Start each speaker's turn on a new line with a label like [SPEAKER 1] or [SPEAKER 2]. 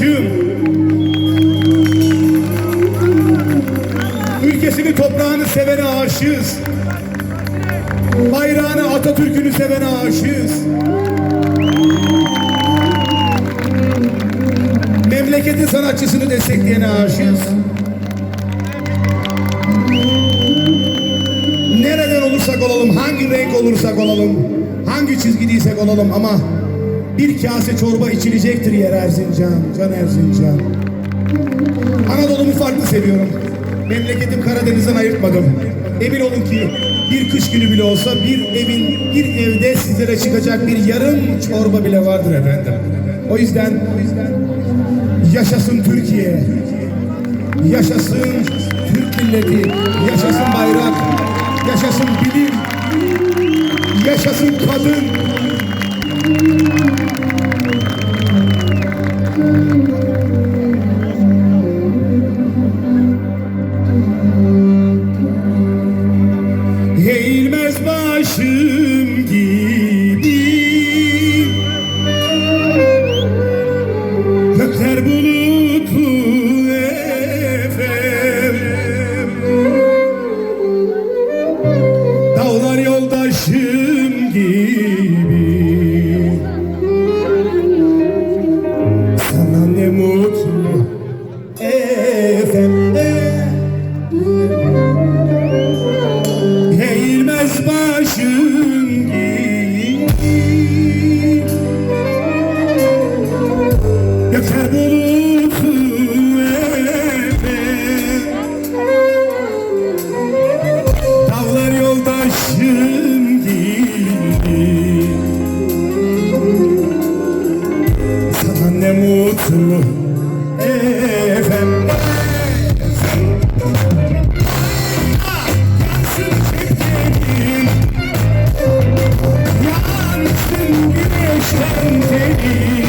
[SPEAKER 1] aşığım. Ülkesini toprağını sevene aşığız. Bayrağını Atatürk'ünü sevene aşığız. Memleketin sanatçısını destekleyene aşığız. Nereden olursak olalım, hangi renk olursak olalım, hangi çizgidiysek olalım ama bir kase çorba içilecektir yer Erzincan, can Erzincan. Anadolu'mu farklı seviyorum. Memleketim Karadeniz'den ayırtmadım. Emin olun ki bir kış günü bile olsa bir evin, bir evde sizlere çıkacak bir yarım çorba bile vardır efendim. O yüzden, yaşasın Türkiye, yaşasın Türk milleti, yaşasın bayrak, yaşasın bilim, yaşasın kadın. Eğilmez başım gibi. Gökler bulutlu efem. Dağlar yoldaşım gibi Eğilmez başım gibi Gökler bulutu efem Dağlar yoldaşım gibi Sana ne mutlu efem you.